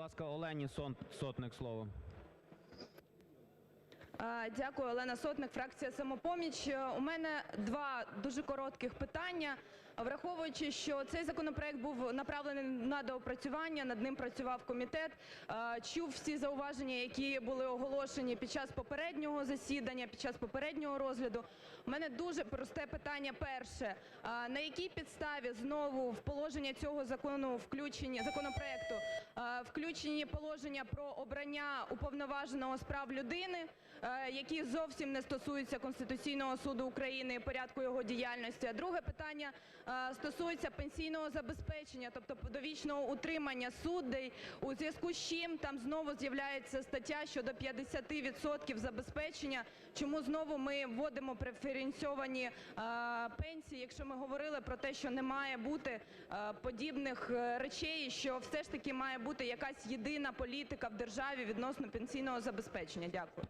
ласка, Олені Сотник слово. Дякую. Олена Сотник, фракція "Самопоміч". У мене два дуже коротких питання. Враховуючи, що цей законопроект був направлений на доопрацювання, над ним працював комітет, чув всі зауваження, які були оголошені під час попереднього засідання, під час попереднього розгляду. У мене дуже просте питання перше. На якій підставі знову в положення цього закону включені, законопроекту, включені положення про обрання Уповноваженого з прав людини, які зовсім не стосуються Конституційного Суду України і порядку його діяльності? А друге питання стосується пенсійного забезпечення, тобто довічного утримання суддей, у зв'язку з чим там знову з'являється стаття щодо 50 відсотків забезпечення. Чому знову ми вводимо преференційовані пенсії, якщо ми говорили про те, що не має бути подібних речей що все ж таки має бути якась єдина політика в державі відносно пенсійного забезпечення? Дякую.